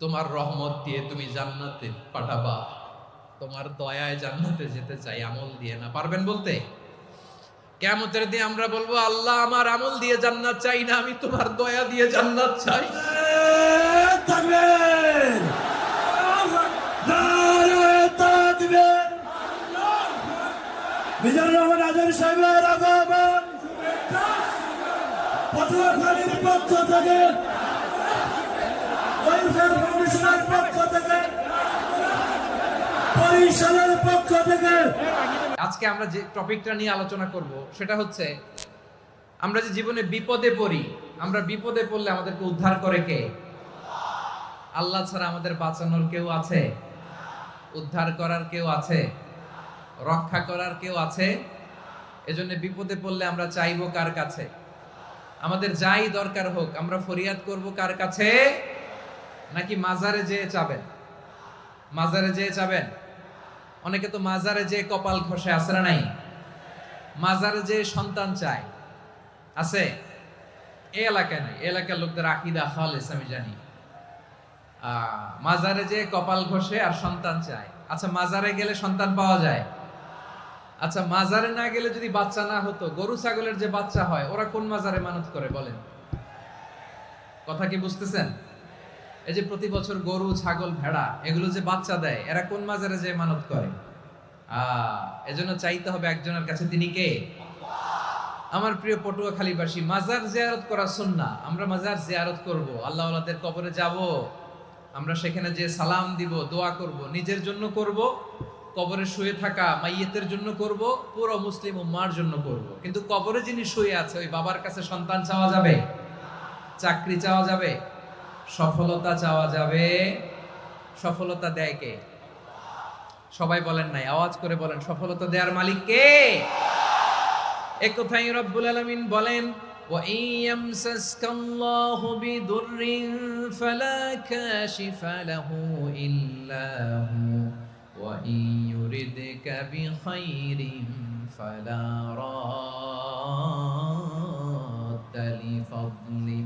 তোমার রহমত দিয়ে তুমি জান্নাতে পাঠাবা। তোমার দয়ায় জান্নাতে যেতে চাই, আমল দিয়ে না। পারবেন বলতে? কেমতের দিয়ে আমরা বলব, আল্লাহ আমার আমল দিয়ে জান্নাত চাই না, আমি তোমার দয়া দিয়ে জান্নাত চাই। মিজানুর ওয়েলফেয়ার কমিশনের পক্ষ থেকে, পরিষদের পক্ষ থেকে। আজকে আমরা যে টপিকটা নিয়ে আলোচনা করব, সেটা হচ্ছে আমরা যে জীবনে বিপদে পড়ি, আমরা বিপদে পড়লে আমাদেরকে উদ্ধার করে কে? আল্লাহ ছাড়া আমাদের বাঁচানোর কেউ আছে? উদ্ধার করার কেউ আছে? রক্ষা করার কেউ আছে? এজন্য বিপদে পড়লে আমরা চাইব কার কাছে? আমাদের যাই দরকার হোক, আমরা ফরিয়াদ করব কার কাছে? নাকি মাজারে যেয়ে চাবেন? মাজারে যেয়ে চাবেন? অনেকে তো মাজারে যেয়ে কপাল ঘষে না নাই? মাজারে যে সন্তান চায়। আছে? এই এলাকায় নাই এলাকার লোকদের আকিদা খালেস, আমি জানি। মাজারে যে কপাল ঘষে আর সন্তান চায়। আচ্ছা মাজারে গেলে সন্তান পাওয়া যায়? আচ্ছা মাজারে না গেলে যদি বাচ্চা না হতো, গরু ছাগলের যে বাচ্চা হয়, ওরা কোন মাজারে মানত করে বলেন? কথা কি বুঝতেছেন? এই যে প্রতি বছর গরু, ছাগল, ভেড়া, এগুলো যে বাচ্চা দেয়, এরা কোন মাজারে যে মানত করে? এজন্য চাইতে হবে একজনের কাছে, তিনি কে? আমার প্রিয় পটুয়াখালীবাসী, মাজার জিয়ারত করা সুন্না আমরা মাজার জিয়ারত করব আল্লাহ আল্লাহদের কবরে যাব, আমরা সেখানে যে সালাম দিব, দোয়া করব, নিজের জন্য করব, কবরে শুয়ে থাকা মাইয়েতের জন্য করব, পুরো মুসলিম উম্মার জন্য করব। কিন্তু কবরে যিনি শুয়ে আছে, ওই বাবার কাছে সন্তান চাওয়া যাবে? চাকরি চাওয়া যাবে? সফলতা চাওয়া যাবে সফলতা দেয় কে সবাই বলেন নাই আওয়াজ করে বলেন সফলতা দেওয়ার মালিক কে এক কথাই রব্বুল আলামিন বলেন وَإِن يَمْسَسْكَ اللَّهُ بِضُرٍّ فَلَا كَاشِفَ لَهُ إِلَّا هُوَ وَإِن يُرِدْكَ بِخَيْرٍ فَلَا رَادَّ لِفَضْلِهِ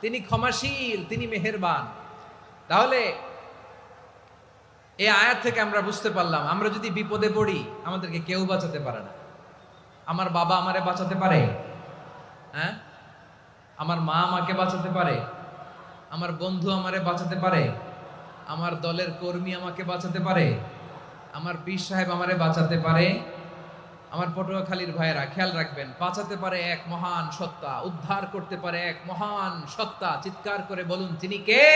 তিনি ক্ষমাশীল, তিনি মেহেরবান। তাহলে এই আয়াত থেকে আমরা বুঝতে পারলাম, আমরা যদি বিপদে পড়ি, আমাদেরকে কেউ বাঁচাতে পারে না। আমার বাবা আমারে বাঁচাতে পারে? হ্যাঁ? আমার মা আমাকে বাঁচাতে পারে? আমার বন্ধু আমারে বাঁচাতে পারে? আমার দলের কর্মী আমাকে বাঁচাতে পারে? আমার পীর সাহেব আমারে বাঁচাতে পারে? আমার পটুয়াখালীর ভাইয়েরা, খেয়াল রাখবেন, বাঁচাতে পারে এক মহান সত্তা, উদ্ধার করতে পারে এক মহান সত্তা। চিৎকার করে বলুন, তিনি কে?